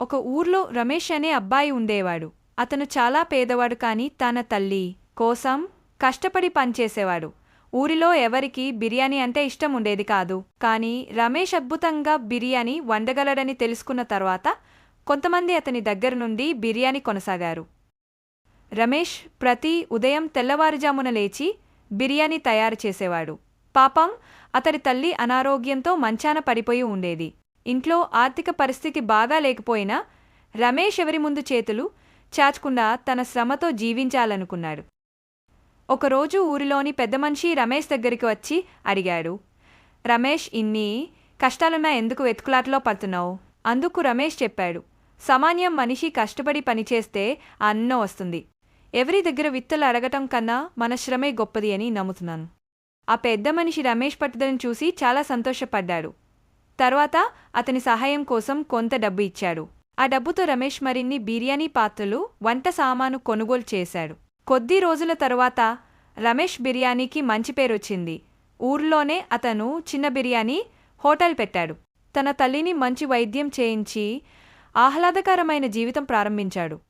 ఒక ఊర్లో రమేష్ అనే అబ్బాయి ఉండేవాడు. అతను చాలా పేదవాడు కాని తన తల్లి కోసం కష్టపడి పనిచేసేవాడు. ఊరిలో ఎవరికి బిర్యానీ అంటే ఇష్టం ఉండేది కాదు. కానీ రమేష్ అద్భుతంగా బిర్యానీ వండగలడని తెలుసుకున్న తర్వాత కొంతమంది అతని దగ్గర నుండి బిర్యానీ కొనసాగారు. రమేష్ ప్రతి ఉదయం తెల్లవారుజామున లేచి బిర్యానీ తయారు చేసేవాడు. పాపం అతడి తల్లి అనారోగ్యంతో మంచాన పడిపోయి ఉండేది. ఇంట్లో ఆర్థిక పరిస్థితి బాగా లేకపోయినా రమేష్ ఎవరి ముందు చేతులు చాచకుండా తన శ్రమతో జీవించాలనుకున్నాడు. ఒకరోజు ఊరిలోని పెద్ద మనిషి రమేష్ దగ్గరికి వచ్చి అడిగాడు రమేష్ ఇన్ని కష్టాలున్నా ఎందుకు వెతుకులాటలో పడుతున్నావు? అందుకు రమేష్ చెప్పాడు సామాన్యం మనిషి కష్టపడి పనిచేస్తే అన్నం వస్తుంది. ఎవరి దగ్గర విత్తలు అడగటం కన్నా మన శ్రమే గొప్పది అని నమ్ముతున్నాను. ఆ పెద్ద మనిషి రమేష్ పట్టుదలను చూసి చాలా సంతోషపడ్డాడు. తర్వాత అతని సహాయం కోసం కొంత డబ్బు ఇచ్చాడు. ఆ డబ్బుతో రమేష్ మరిన్ని బిర్యానీ పాత్రలు వంట సామాను కొనుగోలు చేశాడు. కొద్ది రోజుల తరువాత రమేష్ బిర్యానీకి మంచి పేరొచ్చింది ఊర్లోనే అతను చిన్న బిర్యానీ హోటల్ పెట్టాడు. తన తల్లిని మంచి వైద్యం చేయించి ఆహ్లాదకరమైన జీవితం ప్రారంభించాడు.